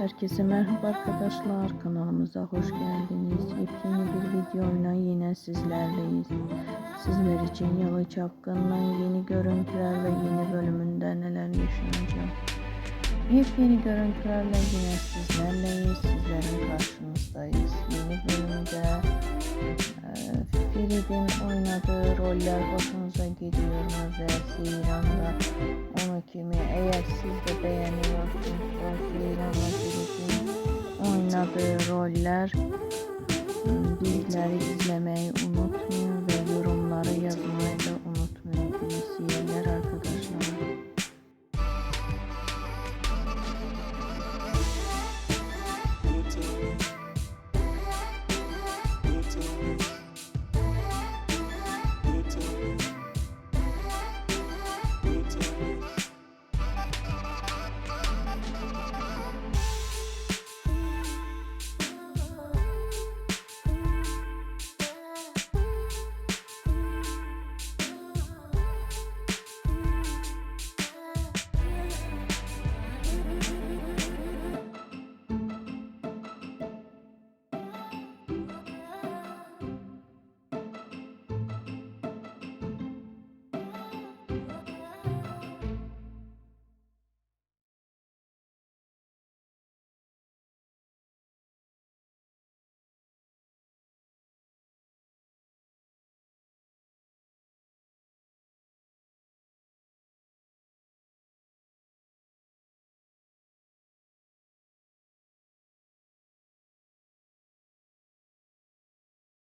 Herkese merhaba arkadaşlar. Kanalımıza hoş geldiniz. Yepyeni bir videoyla yine sizlerleyiz. Sizler için Yalı Çapkın'ın yeni görüntüler ve yeni bölümünde neler yaşanacak. Yepyeni görüntülerle yine sizlerleyiz. Sizlerin karşınızdayız. Yeni bölümde Ferid'in oynadığı roller hoşunuza gidiyor mu Seyran'da. Onu kimi eğer siz de beğeniyorsunuz o Seyran'la Ferid'in oynadığı roller ım, bizleri izlemeyi unutmayın